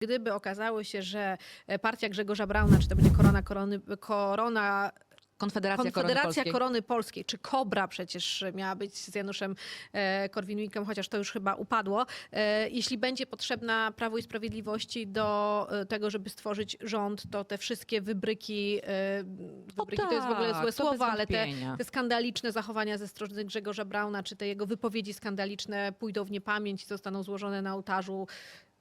Gdyby okazało się, że e, partia Grzegorza Brauna, czy to będzie Korona, korony, korona Konfederacja, Korony Konfederacja Polskiej. Korony Polskiej, czy Kobra przecież miała być z Januszem e, Korwin-Mikkem, chociaż to już chyba upadło. E, jeśli będzie potrzebna Prawu i Sprawiedliwości do tego, żeby stworzyć rząd, to te wszystkie wybryki, e, wybryki to jest w ogóle tak, złe słowo, ale te, te skandaliczne zachowania ze strony Grzegorza Brauna, czy te jego wypowiedzi skandaliczne pójdą w niepamięć i zostaną złożone na ołtarzu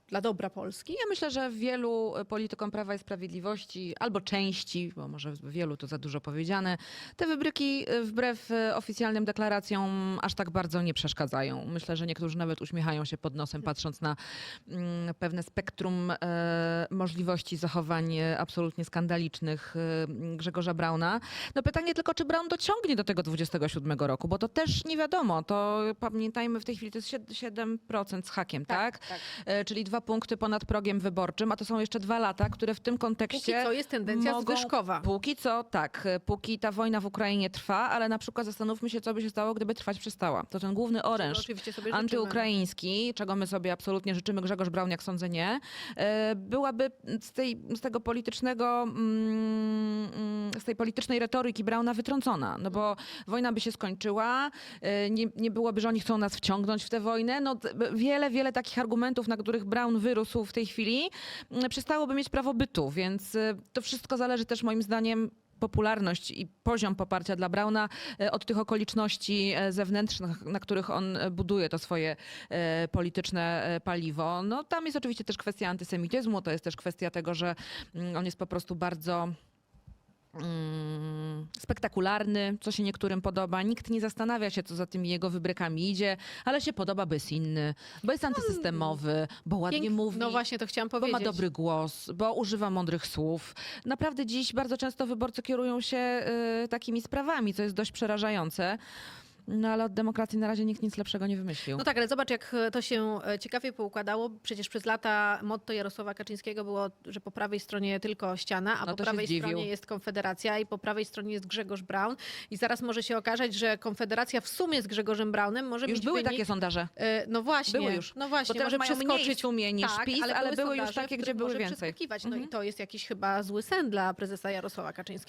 dla dobra Polski. Ja myślę, że wielu politykom Prawa i Sprawiedliwości, albo części, bo może wielu to za dużo powiedziane, te wybryki y, wbrew y, oficjalnym deklaracjom aż tak bardzo nie przeszkadzają. Myślę, że niektórzy nawet uśmiechają się pod nosem, patrząc na mm, pewne spektrum e, możliwości zachowań e, absolutnie skandalicznych e, Grzegorza Brauna. No pytanie tylko, czy Braun dociągnie do tego 27 roku, bo to też nie wiadomo. To pamiętajmy, w tej chwili to jest sied- 7% z hakiem, tak? tak. E, czyli dwa punkty ponad progiem wyborczym, a to są jeszcze dwa lata, które w tym Póki kontekście. co jest tendencja mogą- zwyżkowa. Póki co tak, póki ta wojna w Ukrainie trwa, ale na przykład zastanówmy się, co by się stało, gdyby trwać przestała. To ten główny oręż antyukraiński, czego my sobie absolutnie życzymy, Grzegorz Braun, jak sądzę, nie, e, byłaby z, tej, z tego politycznego, mm, mm, z tej politycznej retoryki Brauna wytrącona, no bo wojna by się skończyła, e, nie, nie byłoby, że oni chcą nas wciągnąć w tę wojnę, no wiele, wiele takich argumentów, na których Braun wyrósł w tej chwili, mm, przestałoby mieć prawo bytu, więc e, to wszystko zależy też moim zdaniem popularność i poziom poparcia dla Brauna e, od tych okoliczności e, zewnętrznych, na których on buduje to swoje polityczne paliwo. No tam jest oczywiście też kwestia antysemityzmu, to jest też kwestia tego, że mm, on jest po prostu bardzo spektakularny, co się niektórym podoba. Nikt nie zastanawia się, co za tymi jego wybrykami idzie, ale się podoba, bo jest inny, bo jest antysystemowy, bo ładnie Pięk- mówi. No właśnie, to chciałam Bo powiedzieć. ma dobry głos, bo używa mądrych słów. Naprawdę dziś bardzo często wyborcy kierują się y, takimi sprawami, co jest dość przerażające. No ale od demokracji na razie nikt nic lepszego nie wymyślił. No tak, ale zobacz, jak to się e, ciekawie poukładało. Przecież przez lata motto Jarosława Kaczyńskiego było, że po prawej stronie tylko ściana, a No po prawej stronie jest Konfederacja i po prawej stronie jest Grzegorz Braun. I zaraz może się okazać, że Konfederacja w sumie z Grzegorzem Braunem może już mieć były wynik... takie sondaże. E, No właśnie, Były już. no właśnie, Bo może przeskoczyć. w sumie niż tak, PiS, ale były już sondaże, takie, gdzie były więcej. No Mhm. i to jest jakiś chyba zły sen dla prezesa Jarosława Kaczyńskiego.